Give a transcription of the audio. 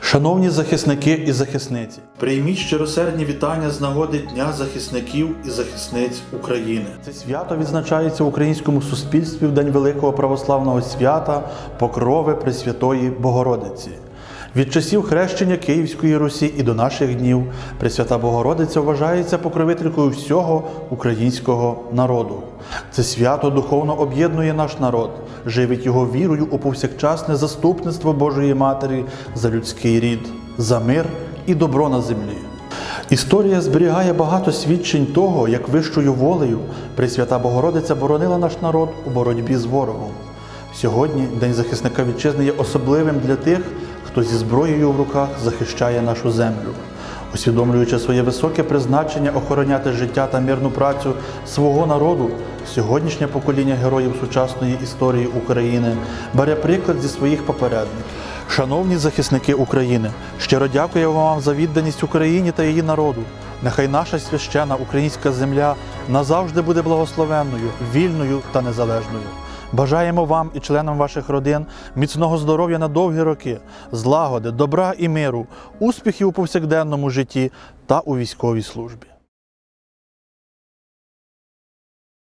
Шановні захисники і захисниці, прийміть щиросердні вітання з нагоди Дня захисників і захисниць України. Це свято відзначається в українському суспільстві в День Великого православного свята Покрови Пресвятої Богородиці. Від часів хрещення Київської Русі і до наших днів Пресвята Богородиця вважається покровителькою всього українського народу. Це свято духовно об'єднує наш народ, живить його вірою у повсякчасне заступництво Божої Матері за людський рід, за мир і добро на землі. Історія зберігає багато свідчень того, як вищою волею Пресвята Богородиця боронила наш народ у боротьбі з ворогом. Сьогодні День захисника вітчизни є особливим для тих, хто зі зброєю в руках захищає нашу землю. Усвідомлюючи своє високе призначення охороняти життя та мирну працю свого народу, сьогоднішнє покоління героїв сучасної історії України бере приклад зі своїх попередників. Шановні захисники України, щиро дякую вам за відданість Україні та її народу. Нехай наша священа українська земля назавжди буде благословенною, вільною та незалежною. Бажаємо вам і членам ваших родин міцного здоров'я на довгі роки, злагоди, добра і миру, успіхів у повсякденному житті та у військовій службі.